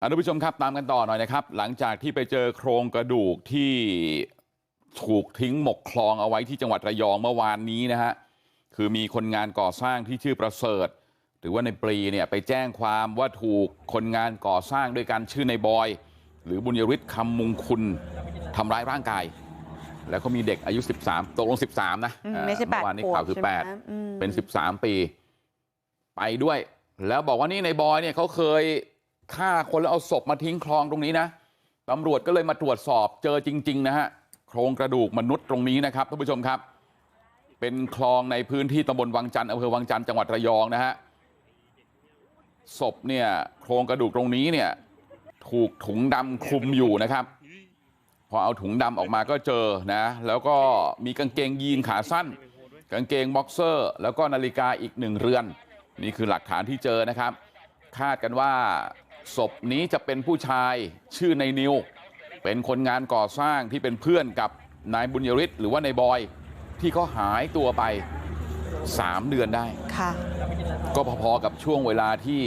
อะทุกผู้ชมครับตามกันต่อหน่อยนะครับหลังจากที่ไปเจอโครงกระดูกที่ถูกทิ้งหมกคลองเอาไว้ที่จังหวัดระยองเมื่อวานนี้นะฮะคือมีคนงานก่อสร้างที่ชื่อประเสริฐหรือว่าในปรีเนี่ยไปแจ้งความว่าถูกคนงานก่อสร้างด้วยกันชื่อในบอยหรือบุญยริศคำมุงคุณทำร้ายร่างกายแล้วก็มีเด็กอายุ13ตกลง13นะอืมไม่ใช่เมื่อวานนี้แปดขวบข่าวคือใช่ไหม8อืมเป็น13ปีไปด้วยแล้วบอกว่านี่ในบอยเนี่ยเขาเคย ฆ่าคนแล้วเอาศพมาทิ้งคลองตรงนี้นะตำรวจก็เลยมาตรวจสอบเจอจริงๆนะฮะโครงกระดูกมนุษย์ตรงนี้นะครับท่านผู้ชมครับเป็นคลองในพื้นที่ตำบลวังจันทร์อำเภอวังจันทร์จังหวัดระยองนะฮะศพเนี่ยโครงกระดูกตรงนี้เนี่ยถูกถุงดำคลุมอยู่นะครับพอเอาถุงดำออกมาก็เจอนะแล้วก็มีกางเกงยีนขาสั้นกางเกงบ็อกเซอร์แล้วก็นาฬิกาอีกหนึ่งเรือนนี่คือหลักฐานที่เจอนะครับคาดกันว่า ศพนี้จะเป็นผู้ชายชื่อในนิวเป็นคนงานก่อสร้างที่เป็นเพื่อนกับนายบุญยริศหรือว่าในบอยที่เขาหายตัวไป3เดือนได้ค่ะก็พอๆกับช่วงเวลาที่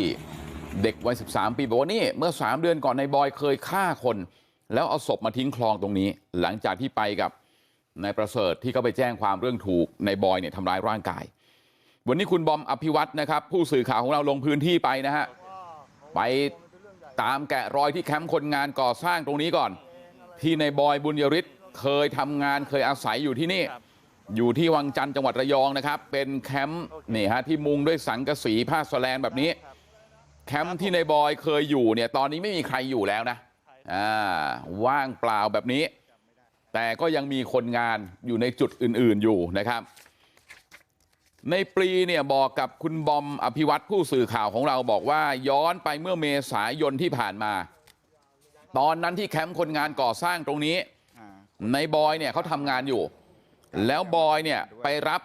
เด็กวัย13ปีบอกว่านี่เมื่อ3เดือนก่อนนายบอยเคยฆ่าคนแล้วเอาศพมาทิ้งคลองตรงนี้ หลังจากที่ไปกับนายประเสริฐที่เขาไปแจ้งความเรื่องถูกนายบอยเนี่ยทำร้ายร่างกาย วันนี้คุณบอมอภิวัตนะครับ ผู้สื่อข่าวของเราลงพื้นที่ไปนะฮะไปตาม แกะรอยที่แคมป์คนงานก่อสร้างตรงนี้ก่อนที่ในบอยบุญยริศเคยทำงานเคยอาศัยอยู่ที่นี่อยู่ที่วังจันทร์จังหวัดระยองนะครับเป็นแคมป์นี่ฮะที่มุงด้วยสังกะสีผ้าสแลนแบบนี้แคมป์ที่ในบอยเคยอยู่เนี่ยตอนนี้ไม่มีใครอยู่แล้วนะอ่าว่างเปล่าแบบนี้แต่ก็ยังมีคนงานอยู่ในจุดอื่นๆอยู่นะครับ ในปรีเนี่ยบอกกับคุณบอมอภิวัตผู้สื่อข่าวของเราบอกว่าย้อนไปเมื่อเมษายนที่ผ่านมาตอนนั้นที่แคมป์คนงานก่อสร้างตรงนี้ในบอยเนี่ยเขาทำงานอยู่แล้วบอยเนี่ยไปรับ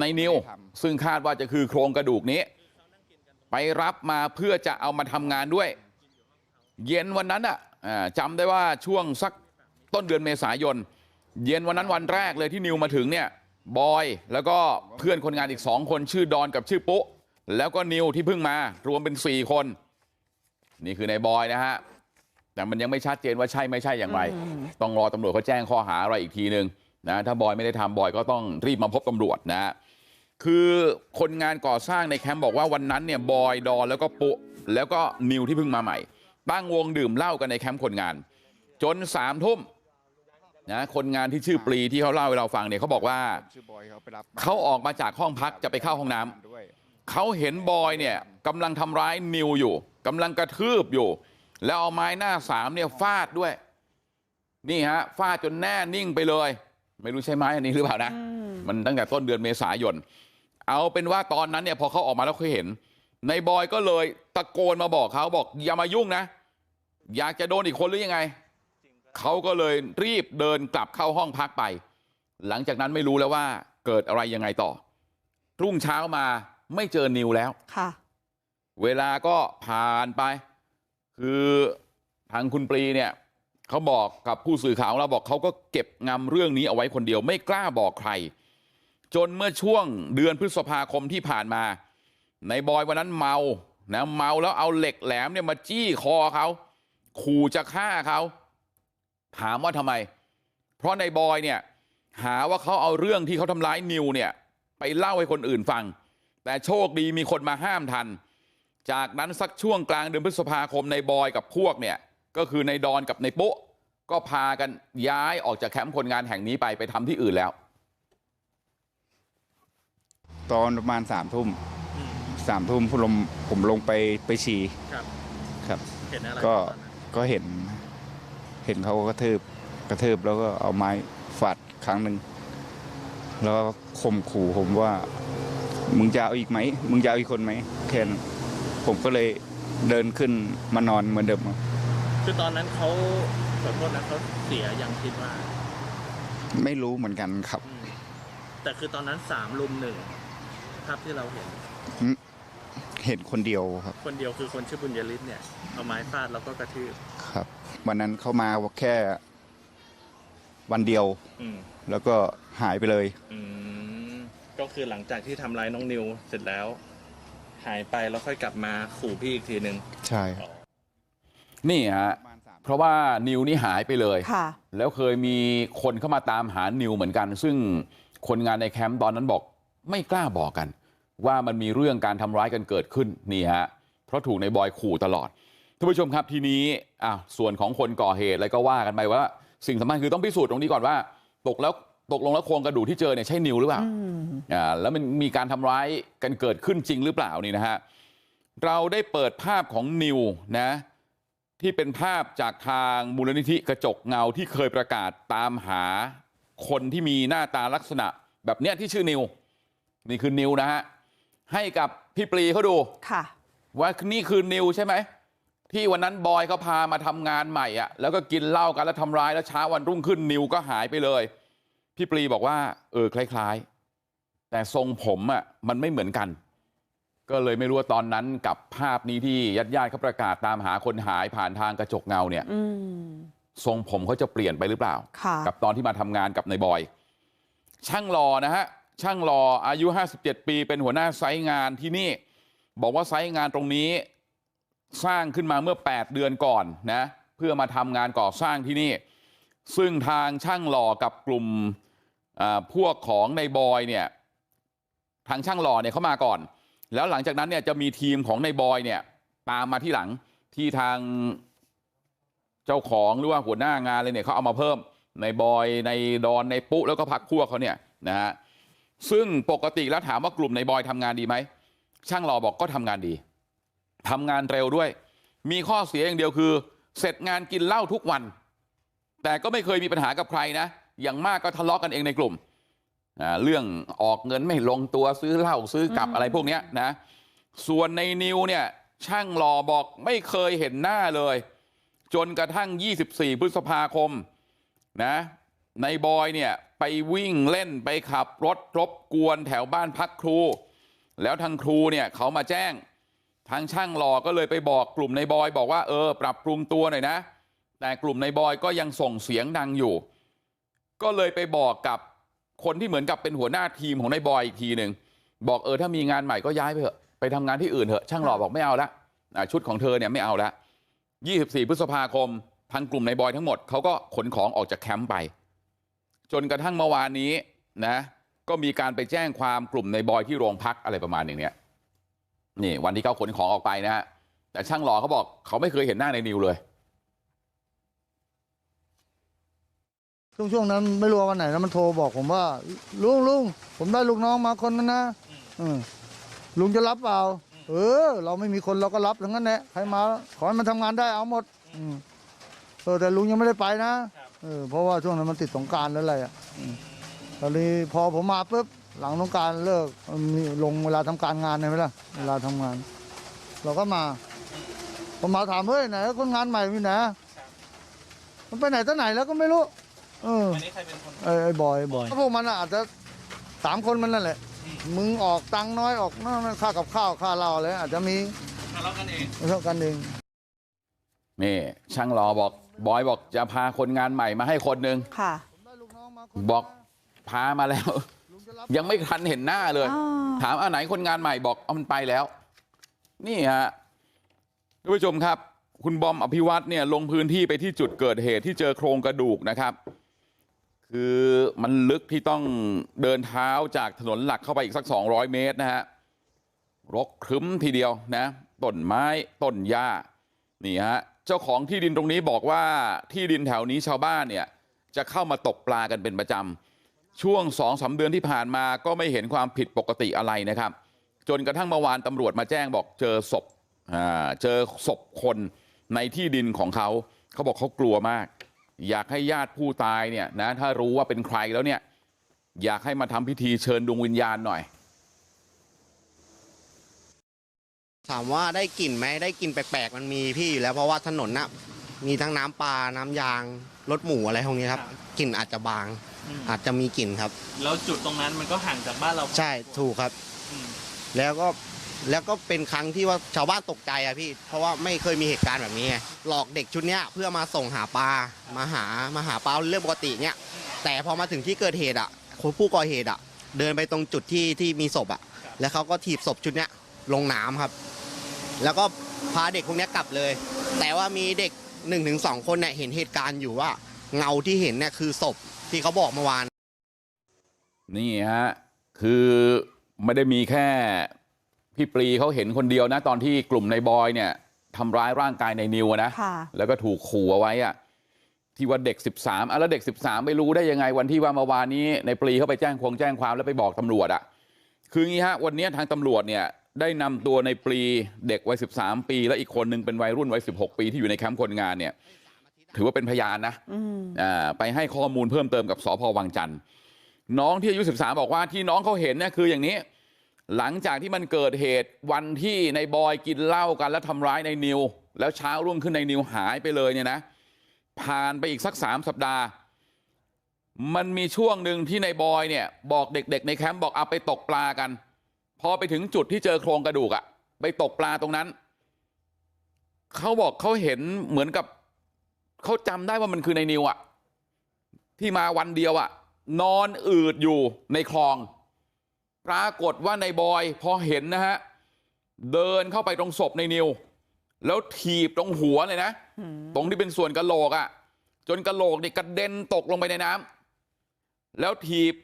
ในนิวซึ่งคาดว่าจะคือโครงกระดูกนี้ไปรับมาเพื่อจะเอามาทำงานด้วยเย็นวันนั้นอะอ่าจำได้ว่าช่วงสักต้นเดือนเมษายนเย็นวันนั้นวันแรกเลยที่นิวมาถึงเนี่ย บอยแล้วก็เพื่อนคนงานอีกสองคนชื่อดอนกับชื่อปุ๊แล้วก็นิวที่เพิ่งมารวมเป็นสี่คนนี่คือในบอยนะฮะแต่มันยังไม่ชัดเจนว่าใช่ไม่ใช่อย่างไรต้องรอตำรวจเขาแจ้งข้อหาอะไรอีกทีนึงนะถ้าบอยไม่ได้ทำบอยก็ต้องรีบมาพบตำรวจนะฮะคือคนงานก่อสร้างในแคมป์บอกว่าวันนั้นเนี่ยบอยดอนแล้วก็ปุ๊แล้วก็นิวที่เพิ่งมาใหม่ตั้งวงดื่มเหล้ากันในแคมป์คนงานจนสามทุ่ม นะคนงานที่ชื่อปรีที่เขาเล่าให้เราฟังเนี่ยเขาบอกว่าชื่อบอยเขาไปรับเขาออกมาจากห้องพักจะไปเข้าห้องน้ำด้วยเขาเห็นบอยเนี่ยกำลังทำร้ายนิวอยู่กำลังกระทืบอยู่แล้วเอาไม้หน้าสามเนี่ยฟาดด้วยนี่ฮะฟาดจนแน่นิ่งไปเลยไม่รู้ใช่ไม้อันนี้หรือเปล่านะมันตั้งแต่ต้นเดือนเมษายนเอาเป็นว่าตอนนั้นเนี่ยพอเขาออกมาแล้วเขาเห็นในบอยก็เลยตะโกนมาบอกเขาบอกอย่ามายุ่งนะอยากจะโดนอีกคนหรือยังไง เขาก็เลยรีบเดินกลับเข้าห้องพักไปหลังจากนั้นไม่รู้แล้วว่าเกิดอะไรยังไงต่อรุ่งเช้ามาไม่เจอนิวแล้วค่ะเวลาก็ผ่านไปคือทางคุณปรีเนี่ยเขาบอกกับผู้สื่อข่าวของเราบอกเขาก็เก็บงำเรื่องนี้เอาไว้คนเดียวไม่กล้าบอกใครจนเมื่อช่วงเดือนพฤษภาคมที่ผ่านมาในบอยวันนั้นเมานะเมาแล้วเอาเหล็กแหลมเนี่ยมาจี้คอเขาขู่จะฆ่าเขา ถามว่าทำไมเพราะในบอยเนี่ยหาว่าเขาเอาเรื่องที่เขาทำร้ายนิวเนี่ยไปเล่าให้คนอื่นฟังแต่โชคดีมีคนมาห้ามทันจากนั้นสักช่วงกลางเดือนพฤษภาคมในบอยกับพวกเนี่ยก็คือในดอนกับในปุ๊ก็พากันย้ายออกจากแคมป์คนงานแห่งนี้ไปไปทำที่อื่นแล้ว ตอนประมาณสามทุ่มสามทุ่มผมลงผมลงไปไปฉี่ครับ ครับเห็นอะไรก็ตอนนั้นก็เห็น เห็นเขากระทืบกระทืบแล้วก็เอาไม้ฟาดครั้งหนึ่งแล้วก็ข่มขู่ผมว่า มึงจะเอาอีกไหมมึงจะเอาอีกคนไหมแค่นั้นผมก็เลยเดินขึ้นมานอนเหมือนเดิมครับคือตอนนั้นเขาขอโทษนะเขาเสียยังคิดว่า ไม่รู้เหมือนกันครับอืมแต่คือตอนนั้นสามลุมหนึ่งภาพที่เราเห็น เห็นคนเดียวครับ คนเดียวคือคนชื่อบุญยฤทธิ์เนี่ยเอาไม้ฟาดแล้วก็กระทืบครับ วันนั้นเข้ามาแค่วันเดียว อืมแล้วก็หายไปเลย อืมก็คือหลังจากที่ทำร้ายน้องนิวเสร็จแล้ว หายไปแล้วค่อยกลับมาขู่พี่อีกทีหนึ่ง ใช่ครับ นี่ฮะเพราะว่านิวนี่หายไปเลย ค่ะ แล้วเคยมีคนเข้ามาตามหานิวเหมือนกัน ซึ่งคนงานในแคมป์ตอนนั้นบอกไม่กล้าบอกกัน ว่ามันมีเรื่องการทำร้ายกันเกิดขึ้นนี่ฮะเพราะถูกในบอยขู่ตลอด ท่านผู้ชมครับทีนี้อะส่วนของคนก่อเหตุอะไรก็ว่ากันไปว่าสิ่งสำคัญคือต้องพิสูจน์ตรงนี้ก่อนว่าตกแล้วตกลงแล้วโครงกระดูกที่เจอเนี่ยใช่นิวหรือเปล่าอืมอ่าแล้วมันมีการทำร้ายกันเกิดขึ้นจริงหรือเปล่านี่นะฮะเราได้เปิดภาพของนิวนะที่เป็นภาพจากทางมูลนิธิกระจกเงาที่เคยประกาศตามหาคนที่มีหน้าตาลักษณะแบบเนี้ยที่ชื่อนิวนี่คือนิวนะฮะให้กับพี่ปรีเขาดูค่ะว่านี่คือนิวใช่ไหม ที่วันนั้นบอยเขาพามาทำงานใหม่อะแล้วก็กินเหล้ากันแล้วทำร้ายแล้วเช้าวันรุ่งขึ้นนิวก็หายไปเลยพี่ปรีบอกว่าเออคล้ายๆแต่ทรงผมอะมันไม่เหมือนกันก็เลยไม่รู้ว่าตอนนั้นกับภาพนี้ที่ญาติญาติๆเขาประกาศตามหาคนหายผ่านทางกระจกเงาเนี่ยอืมทรงผมเขาจะเปลี่ยนไปหรือเปล่าค่ะกับตอนที่มาทำงานกับนายบอยช่างรอนะฮะช่างรออายุ57ปีเป็นหัวหน้าไซต์งานที่นี่บอกว่าไซต์งานตรงนี้ สร้างขึ้นมาเมื่อ8เดือนก่อนนะเพื่อมาทำงานก่อสร้างที่นี่ซึ่งทางช่างหล่อกับกลุ่มพวกของในบอยเนี่ยทางช่างหล่อเนี่ยเขามาก่อนแล้วหลังจากนั้นเนี่ยจะมีทีมของในบอยเนี่ยตามมาที่หลังที่ทางเจ้าของหรือว่าหัวหน้างานเลยเนี่ยเขาเอามาเพิ่มในบอยในดอนในปุ๊แล้วก็พักพวกเขาเนี่ยนะฮะซึ่งปกติแล้วถามว่ากลุ่มในบอยทำงานดีไหมช่างหล่อบอกก็ทำงานดี ทำงานเร็วด้วยมีข้อเสียอย่างเดียวคือเสร็จงานกินเหล้าทุกวันแต่ก็ไม่เคยมีปัญหากับใครนะอย่างมากก็ทะเลาะกันเองในกลุ่มอ่าเรื่องออกเงินไม่ลงตัวซื้อเหล้าซื้อกลับอืมอะไรพวกเนี้ยนะส่วนในนิวเนี่ยช่างหล่อบอกไม่เคยเห็นหน้าเลยจนกระทั่ง24พฤษภาคมนะในบอยเนี่ยไปวิ่งเล่นไปขับรถรบกวนแถวบ้านพักครูแล้วทางครูเนี่ยเขามาแจ้งทาง ช่างหล่อก็เลยไปบอกกลุ่มในบอยบอกว่าเออปรับปรุงตัวหน่อยนะแต่กลุ่มในบอยก็ยังส่งเสียงดังอยู่ก็เลยไปบอกกับคนที่เหมือนกับเป็นหัวหน้าทีมของในบอยอีกทีหนึ่งบอกเออถ้ามีงานใหม่ก็ย้ายไปเถอะไปทำงานที่อื่นเถอะช่างหล่อบอกไม่เอาละชุดของเธอเนี่ยไม่เอาละ24พฤษภาคมทางกลุ่มในบอยทั้งหมดเขาก็ขนของออกจากแคมป์ไปจนกระทั่งเมื่อวานนี้นะก็มีการไปแจ้งความกลุ่มในบอยที่โรงพักอะไรประมาณอย่างเนี้ย นี่วันที่เขาขนของออกไปนะฮะแต่ช่างหล่อเขาบอกเขาไม่เคยเห็นหน้าในนิวเลย ช่วงช่วงนั้นไม่รู้ว่าวันไหนแล้วมันโทรบอกผมว่าลุงลุงผมได้ลูกน้องมาคนนึงนะเออลุงจะรับเปล่าเออเราไม่มีคนเราก็รับทั้งนั้นแหละใครมาขอให้มันทำงานได้เอาหมดอืมเออแต่ลุงยังไม่ได้ไปนะเออเพราะว่าช่วงนั้นมันติดสงกรารแล้วอะไรอะอืมตอนนี้พอผมมาปุ๊บหลังสงกรารเลิกมันมีลงเวลาทำการงานใช่ไหมล่ะเวลาทำงาน เราก็มาผมมาถามเฮ้ยไหนคนงานใหม่มีไหนมันไปไหนตั้งไหนแล้วก็ไม่รู้ เอออันนี้ใครเป็นคนไอ้ไอ้บอยบอยพวกมันอะอาจจะสามคนมันนั่นแหละ มึงออกตังค์น้อยออกนั่นค่ากับข้าวค่าเหล้าอะไรอาจจะมีทะเลาะกันเองเท่ากันเองนี่ช่างหล่อบอกบอยบอกจะพาคนงานใหม่มาให้คนหนึ่งค่ะ บอกพามาแล้ว ยังไม่ทันเห็นหน้าเลยอ๋อถามอันไหนคนงานใหม่บอกเอามันไปแล้วนี่ฮะท่านผู้ชมครับคุณบอมอภิวัตเนี่ยลงพื้นที่ไปที่จุดเกิดเหตุที่เจอโครงกระดูกนะครับ คือมันลึกที่ต้องเดินเท้าจากถนนหลักเข้าไปอีกสัก 200 เมตรนะฮะรกครึ้มทีเดียวนะต้นไม้ต้นหญ้านี่ฮะเจ้าของที่ดินตรงนี้บอกว่าที่ดินแถวนี้ชาวบ้านเนี่ยจะเข้ามาตกปลากันเป็นประจำ ช่วงสองสาเดือนที่ผ่านมาก็ไม่เห็นความผิดปกติอะไรนะครับจนกระทั่งเมื่อวานตำรวจมาแจ้งบอกเจอศพอ่าเจอศพคนในที่ดินของเขาเขาบอกเขากลัวมากอยากให้ญาติผู้ตายเนี่ยนะถ้ารู้ว่าเป็นใครแล้วเนี่ยอยากให้มาทำพิธีเชิญดวงวิญญาณหน่อยถามว่าได้กลิ่นไหมได้กลิ่นแปลกๆมันมีพี่อยู่แล้วเพราะว่าถนนน่ะมีทั้งน้ำปลาน้ำยางรถหมูอะไรพวกนี้ครับกลิ่นอาจจะบาง อืม อาจจะมีกลิ่นครับ แล้วจุดตรงนั้นมันก็ห่างจากบ้านเราใช่ถูกครับ อืมแล้วก็แล้วก็เป็นครั้งที่ว่าชาวบ้านตกใจอะพี่ เพราะว่าไม่เคยมีเหตุการณ์แบบนี้ไงหลอกเด็กชุดเนี้ยเพื่อมาส่งหาปลามาหามาหาปลาเรื่องปกติเนี่ยแต่พอมาถึงที่เกิดเหตุอะคนผู้ก่อเหตุอะเดินไปตรงจุดที่ที่มีศพอะแล้วเขาก็ถีบศพชุดเนี้ยลงน้ำครับ แล้วก็พาเด็กพวกเนี้ยกลับเลย แต่ว่ามีเด็ก1นถึงสคนเนี่ยเห็นเหตุการณ์อยู่ว่าเงาที่เห็นเนี่ยคือศพ ที่เขาบอกเมื่อวานนี่ฮะคือไม่ได้มีแค่พี่ปรีเขาเห็นคนเดียวนะตอนที่กลุ่มในบอยเนี่ยทำร้ายร่างกายในนิวอะนะค่ะแล้วก็ถูกขู่เอาไว้อะที่ว่าเด็ก13อะแล้วเด็ก13ไม่รู้ได้ยังไงวันที่ว่าเมื่อวานนี้ในปรีเขาไปแจ้งควงแจ้งความแล้วไปบอกตำรวจอะคืองี้ฮะวันนี้ทางตำรวจเนี่ยได้นำตัวในปรีเด็กวัย13ปีและอีกคนหนึงเป็นวัยรุ่นวัย16ปีที่อยู่ในแคมป์คนงานเนี่ย ถือว่าเป็นพยานนะอืมอ่าไปให้ข้อมูลเพิ่มเติมกับสพวังจันทร์น้องที่อายุ13บอกว่าที่น้องเขาเห็นเนี่ยคืออย่างนี้หลังจากที่มันเกิดเหตุวันที่ในบอยกินเหล้ากันแล้วทำร้ายในนิวแล้วเช้ารุ่งขึ้นในนิวหายไปเลยเนี่ยนะผ่านไปอีกสักสามสัปดาห์มันมีช่วงหนึ่งที่ในบอยเนี่ยบอกเด็กๆในแคมป์บอกเอาไปตกปลากันพอไปถึงจุดที่เจอโครงกระดูกอะไปตกปลาตรงนั้นเขาบอกเขาเห็นเหมือนกับ เขาจำได้ว่ามันคือในนิวอะที่มาวันเดียวอะนอนอืดอยู่ในคลองปรากฏว่าในบอยพอเห็นนะฮะเดินเข้าไปตรงศพในนิวแล้วถีบตรงหัวเลยนะตรงที่เป็นส่วนกระโหลกอะ่ะจนกระโหลกนี่กระเด็นตกลงไปในน้ำแล้วถีบ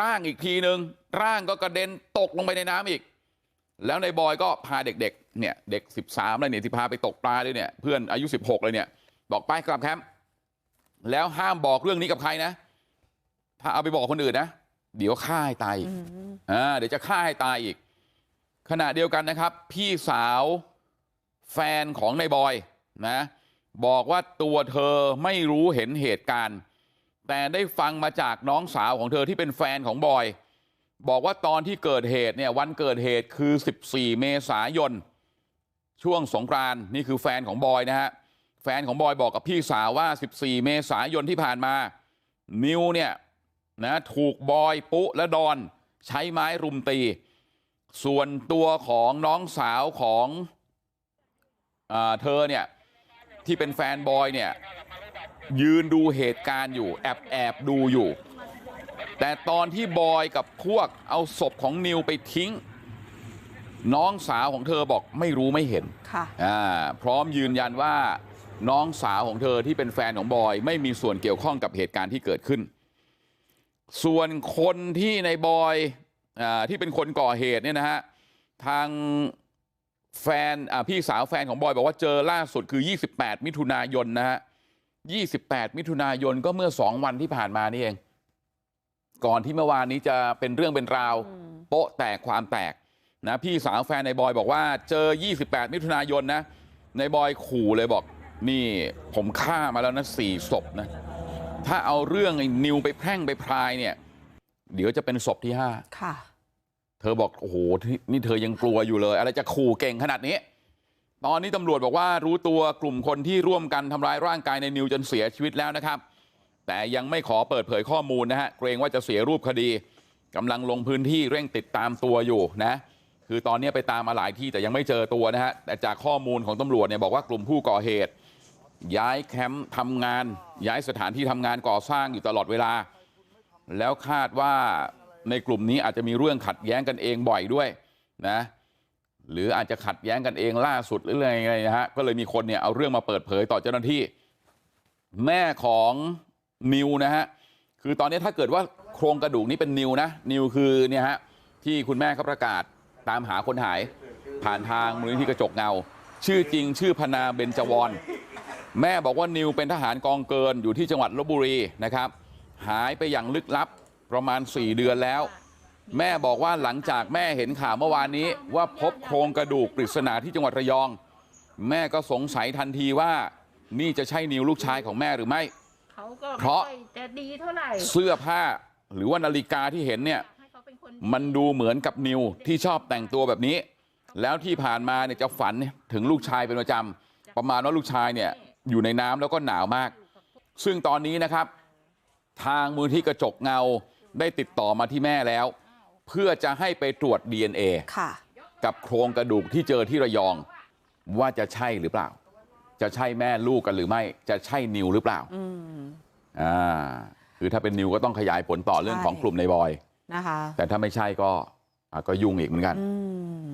ร่างอีกทีนึงร่างก็กระเด็นตกลงไปในน้ำอีกแล้วในบอยก็พาเด็กๆเนี่ยเด็ก13เลยเนี่ยที่พาไปตกปลาด้วยเนี่ยเพื่อนอายุ16เลยเนี่ย บอกไปกลับแคมป์แล้วห้ามบอกเรื่องนี้กับใครนะถ้าเอาไปบอกคนอื่นนะเดี๋ยวฆ่าให้ตายอีกอ่าเดี๋ยวจะฆ่าให้ตายอีกขณะเดียวกันนะครับ พี่สาวแฟนของในบอยนะบอกว่าตัวเธอไม่รู้เห็นเหตุการณ์ แต่ได้ฟังมาจากน้องสาวของเธอที่เป็นแฟนของบอย บอกว่าตอนที่เกิดเหตุเนี่ยวันเกิดเหตุคือ 14 เมษายน ช่วงสงกรานต์นี่คือแฟนของบอยนะฮะ แฟนของบอยบอกกับพี่สาวว่า14เมษายนที่ผ่านมานิวเนี่ยนะถูกบอยปุ๊และดอนใช้ไม้รุมตีส่วนตัวของน้องสาวของอาเธอเนี่ยที่เป็นแฟนบอยเนี่ยยืนดูเหตุการณ์อยู่แอบแอบดูอยู่แต่ตอนที่บอยกับพวกเอาศพของนิวไปทิ้งน้องสาวของเธอบอกไม่รู้ไม่เห็นค่ะอ่าพร้อมยืนยันว่า น้องสาวของเธอที่เป็นแฟนของบอยไม่มีส่วนเกี่ยวข้องกับเหตุการณ์ที่เกิดขึ้นส่วนคนที่ในบอยอที่เป็นคนก่อเหตุเนี่ยนะฮะทางแฟนพี่สาวแฟนของบอยบอกว่าเจอล่าสุดคือ28มิถุนายนนะฮะ28มิถุนายนก็เมื่อ2วันที่ผ่านมานี่เอง ก่อนที่เมื่อวานนี้จะเป็นเรื่องเป็นราวโป๊ะแตกความแตกนะพี่สาวแฟนในบอยบอกว่าเจอ 28 มิถุนายนนะในบอยขู่เลยบอก นี่ผมฆ่ามาแล้วนะสี่ศพนะถ้าเอาเรื่องไอ้นิวไปแพร่งไปพรายเนี่ยเดี๋ยวจะเป็นศพที่ห้าค่ะเธอบอกโอ้โหนี่นี่เธอยังกลัวอยู่เลย อะไรจะขู่เก่งขนาดนี้ ตอนนี้ตำรวจบอกว่ารู้ตัวกลุ่มคนที่ร่วมกันทำร้ายร่างกายในนิวจนเสียชีวิตแล้วนะครับ แต่ยังไม่ขอเปิดเผยข้อมูลนะฮะเกรงว่าจะเสียรูปคดีกำลังลงพื้นที่เร่งติดตามตัวอยู่นะคือตอนนี้ไปตามมาหลายที่แต่ยังไม่เจอตัวนะฮะแต่จากข้อมูลของตำรวจเนี่ยบอกว่ากลุ่มผู้ก่อเหตุ ย้ายแคมป์ทำงานย้ายสถานที่ทำงานก่อสร้างอยู่ตลอดเวลาแล้วคาดว่าในกลุ่มนี้อาจจะมีเรื่องขัดแย้งกันเองบ่อยด้วยนะหรืออาจจะขัดแย้งกันเองล่าสุดหรืออะไรไงนะฮะก็เลยมีคนเนี่ยเอาเรื่องมาเปิดเผยต่อเจ้าหน้าที่แม่ของนิวนะฮะคือตอนนี้ถ้าเกิดว่าโครงกระดูกนี้เป็นนิวนะนิวคือเนี่ยฮะที่คุณแม่เขาประกาศตามหาคนหายผ่านทางมูลนิธิกระจกเงาชื่อจริงชื่อพนาเบญจวร แม่บอกว่านิวเป็นทหารกองเกินอยู่ที่จังหวัดลบบุรีนะครับหายไปอย่างลึกลับประมาณ4เดือนแล้วแม่บอกว่าหลังจากแม่เห็นข่าวเมื่อวานนี้ว่าพบโครงกระดูกปริศนาที่จังหวัดระยองแม่ก็สงสัยทันทีว่านี่จะใช่นิวลูกชายของแม่หรือไม่เขาก็เพราะไม่ค่อยจะดีเท่าไหร่เสื้อผ้าหรือว่านาฬิกาที่เห็นเนี่ยให้เขาเป็นคนมันดูเหมือนกับนิวที่ชอบแต่งตัวแบบนี้แล้วที่ผ่านมาเนี่ยจะฝันถึงลูกชายเป็นประจำประมาณว่าลูกชายเนี่ย อยู่ในน้ำแล้วก็หนาวมากซึ่งตอนนี้นะครับทางมูลที่กระจกเงาได้ติดต่อมาที่แม่แล้วเพื่อจะให้ไปตรวจ DNA ค่ะกับโครงกระดูกที่เจอที่ระยองว่าจะใช่หรือเปล่าจะใช่แม่ลูกกันหรือไม่จะใช่นิวหรือเปล่าอืมอ่าคือถ้าเป็นนิวก็ต้องขยายผลต่อเรื่องของกลุ่มในบอยนะคะแต่ถ้าไม่ใช่ก็อะก็ยุ่งอีกเหมือนกันอืม